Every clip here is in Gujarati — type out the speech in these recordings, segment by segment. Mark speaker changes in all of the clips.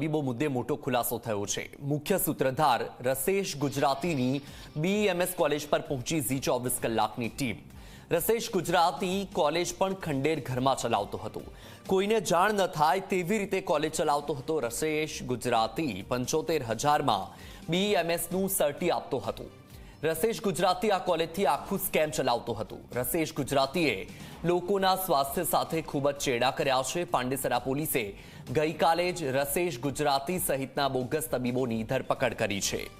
Speaker 1: તબીબો મુદ્દે મોટો ખુલાસો થયો છે. મુખ્ય સૂત્રધાર રસેશ ગુજરાતીની બીએમએસ કોલેજ પર પહોંચી ઝી ચોવીસ કલાકની ટીમ. રસેશ ગુજરાતી કોલેજ પણ ખંડેર ઘરમાં ચલાવતો હતો. કોઈને જાણ ન થાય તેવી રીતે કોલેજ ચલાવતો હતો રસેશ ગુજરાતી. પંચોતેર હજારમાં બીએમએસનું સર્ટી આપતો હતો. રસેશ ગુજરાતી આ કોલેજથી આખું સ્કેમ ચલાવતો હતો. રસેશ ગુજરાતીએ લોકોના સ્વાસ્થ્ય સાથે ખૂબ જ ચેડા કર્યા છે. પાંડેસરા પોલીસે ગઈકાલે જ રસેશ ગુજરાતી સહિતના બોગસ તબીબોની ધરપકડ કરી છે.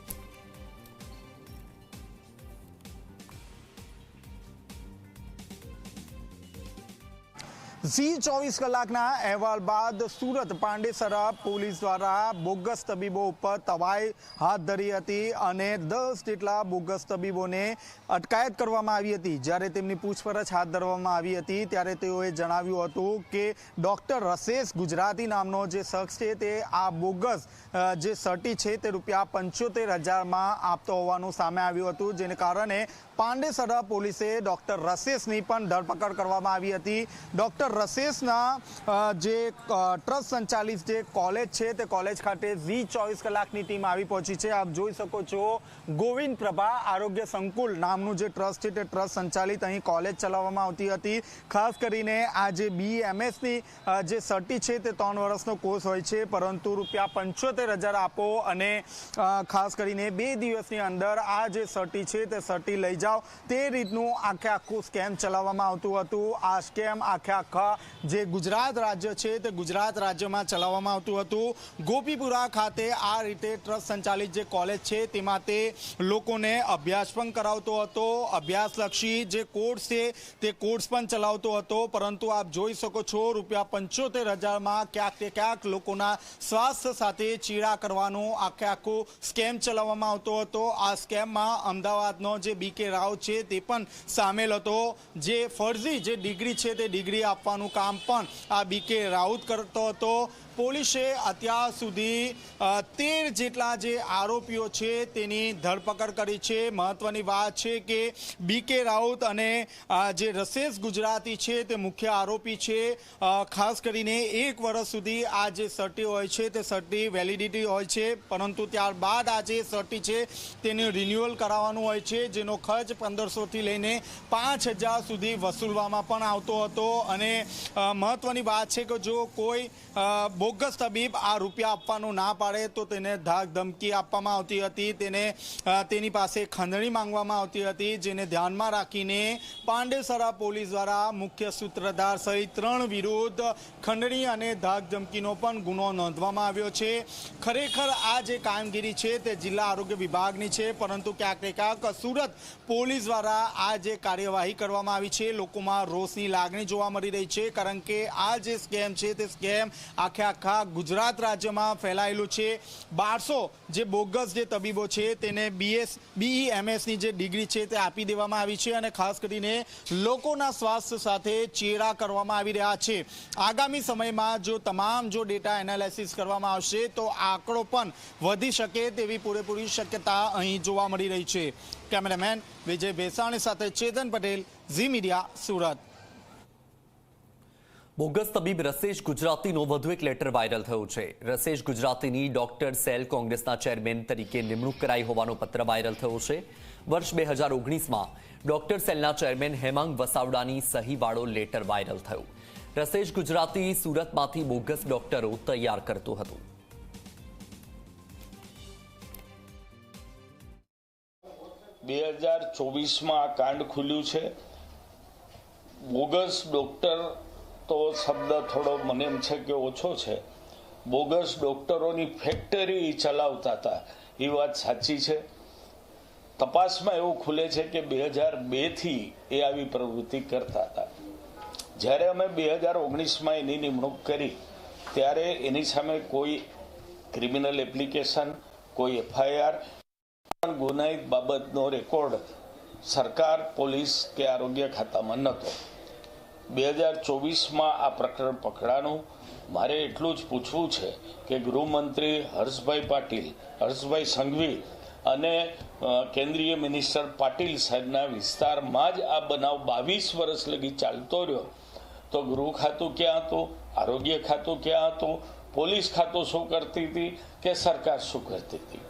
Speaker 2: ઝી ચોવીસ કલાકના અહેવાલ બાદ સુરત પાંડેસરા પોલીસ દ્વારા બોગસ તબીબો ઉપર તવાઈ હાથ ધરી હતી અને દસ જેટલા બોગસ તબીબોને અટકાયત કરવામાં આવી હતી. જ્યારે તેમની પૂછપરછ હાથ ધરવામાં આવી હતી, ત્યારે તેઓએ જણાવ્યું હતું કે ડૉક્ટર રસેશ ગુજરાતી નામનો જે શખ્સ છે, તે આ બોગસ જે સર્ટી છે, તે રૂપિયા પંચોતેર હજારમાં આપતો હોવાનું સામે આવ્યું હતું, જેને કારણે પાંડેસરા પોલીસે ડૉક્ટર રસેશની પણ ધરપકડ કરવામાં આવી હતી. ડૉક્ટર રસેશના જે ટ્રસ્ટ સંચાલિત જે કોલેજ છે તે કોલેજ ખાતે ઝી ચોવીસ કલાકની ટીમ આવી પહોંચી છે. આપ જોઈ શકો છો ગોવિંદ પ્રભા આરોગ્ય સંકુલ નામનું જે ટ્રસ્ટ છે તે ટ્રસ્ટ સંચાલિત અહીં કોલેજ ચલાવવામાં આવતી હતી. ખાસ કરીને આ જે બીએમએસની જે સર્ટી છે તે ત્રણ વર્ષનો કોર્સ હોય છે, પરંતુ રૂપિયા પંચોતેર હજાર આપો અને ખાસ કરીને બે દિવસની અંદર આ જે સર્ટી છે તે સર્ટી લઈ જાઓ. તે રીતનું આખે આખું સ્કેમ ચલાવવામાં આવતું હતું. આ સ્કેમ આખે આખા જે ગુજરાત રાજ્ય છે તે ગુજરાત રાજ્યમાં ચલાવવામાં આવતું હતું. ગોપીપુરા ખાતે આ રીતે ટ્રસ્ટ સંચાલિત જે કોલેજ છે તેમાં તે લોકોને અભ્યાસ પણ કરાવતો હતો. અભ્યાસલક્ષી જે કોર્સ છે તે કોર્સ પણ ચલાવતો હતો. પરંતુ આપ જોઈ શકો છો રૂપિયા પંચોતેર હજારમાં ક્યાંક તે ક્યાંક લોકોના સ્વાસ્થ્ય સાથે ચીડા કરવાનું આખે આખો સ્કેમ ચલાવવામાં આવતો હતો. આ સ્કેમમાં અમદાવાદનો જે બી કે રાવ છે તે પણ સામેલ હતો. જે ફરજી, જે ડિગ્રી છે તે ડિગ્રી આપવાનું કામ પણ આ બી કે રાઉત કરતો હતો. પોલીસે અત્યાર સુધી તેર જેટલા જે આરોપીઓ છે તેની ધરપકડ કરી છે. મહત્વની વાત છે કે બી કે રાઉત અને જે રસેશ ગુજરાતી છે તે મુખ્ય આરોપી છે. ખાસ કરીને એક વર્ષ સુધી આ જે સર્ટી હોય છે તે સર્ટી વેલિડિટી હોય છે. પરંતુ ત્યારબાદ આ જે સર્ટી છે તેનું રિન્યુઅલ કરાવવાનું હોય છે જેનો ખર્ચ પંદરસોથી લઈને પાંચ હજાર સુધી વસૂલવામાં પણ આવતો હતો. અને મહત્વની વાત છે કે જો કોઈ અ, બોગસ તબીબ આ રૂપિયા આપવાનું ના પાડે તો તેને ધાક ધમકી આપવામાં આવતી હતી. તેને તેની પાસે ખંડણી માંગવામાં આવતી હતી, જેને ધ્યાનમાં રાખીને પાંડેસરા પોલીસ દ્વારા મુખ્ય સૂત્રધાર સહિત ત્રણ વિરુદ્ધ ખંડણી અને ધાક ધમકીનો પણ ગુનો નોંધવામાં આવ્યો છે. ખરેખર આ જે કામગીરી છે તે જિલ્લા આરોગ્ય વિભાગની છે, પરંતુ ક્યાંક ક્યાંક સુરત પોલીસ દ્વારા આ જે કાર્યવાહી કરવામાં આવી છે, લોકોમાં રોષની લાગણી જોવા મળી રહી છે, કારણ કે આ જે સ્કેમ છે તે સ્કેમ આખે આખા ગુજરાત રાજ્યમાં ફેલાયેલું છે. બારસો જે બોગસ જે તબીબો છે તેને બીએસ એમએસની જે ડિગ્રી છે તે આપી દેવામાં આવી છે અને ખાસ કરીને લોકોના સ્વાસ્થ્ય સાથે ચેડા કરવામાં આવી રહ્યા છે. આગામી સમયમાં જો તમામ જો ડેટા એનાલિસિસ કરવામાં આવશે તો આંકડો પણ વધી શકે તેવી પૂરેપૂરી શક્યતા અહીં જોવા મળી રહી છે. કેમેરામેન વિજય ભેસાણી સાથે Chetan Patel, Zee media Surat.
Speaker 1: Bogus તબીબ રસેશ ગુજરાતીનો વધુ એક લેટર વાયરલ થયો છે. રસેશ ગુજરાતીની ડોક્ટર સેલ કોંગ્રેસના ચેરમેન તરીકે નિમણૂક કરાઈ હોવાનો પત્ર વાયરલ થયો છે. વર્ષ બે હજાર ઓગણીસમાં ડોક્ટર સેલના ચેરમેન હેમાંગ વસાવડાની સહીવાળો લેટર વાયરલ થયો. રસેશ ગુજરાતી સુરતમાંથી બોગસ ડોક્ટરો તૈયાર કરતું હતું.
Speaker 3: બે હજાર ચોવીસમાં આ કાંડ ખુલ્યું છે. બોગસ ડોક્ટર તો શબ્દ થોડો મને એમ છે કે ઓછો છે. બોગસ ડોક્ટરોની ફેક્ટરી ચલાવતા હતા. એ વાત સાચી છે. તપાસમાં એવું ખુલે છે કે બે હજાર બેથી એ આવી પ્રવૃત્તિ કરતા હતા. જ્યારે અમે બે હજાર ઓગણીસમાં એની નિમણૂક કરી, ત્યારે એની સામે કોઈ ક્રિમિનલ એપ્લિકેશન, કોઈ એફઆઈઆર, પણ ગુનાહિત બાબતનો રેકોર્ડ સરકાર, પોલીસ કે આરોગ્ય ખાતામાં નહોતો. બે હજાર ચોવીસમાં આ પ્રકરણ પકડાનું મારે એટલું જ પૂછવું છે કે ગૃહમંત્રી હર્ષભાઈ પાટીલ, હર્ષભાઈ સંઘવી અને કેન્દ્રીય મિનિસ્ટર પાટીલ સાહેબના વિસ્તારમાં જ આ બનાવ બાવીસ વર્ષ લગી ચાલતો રહ્યો. તો ગૃહ ખાતું ક્યાં હતું? આરોગ્ય ખાતું ક્યાં હતું? પોલીસ ખાતું શું કરતી હતી કે સરકાર શું કરતી હતી?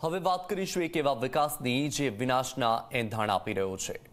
Speaker 1: હવે વાત કરીશું એક એવા વિકાસની જે વિનાશના એંધાણ આપી રહ્યો છે.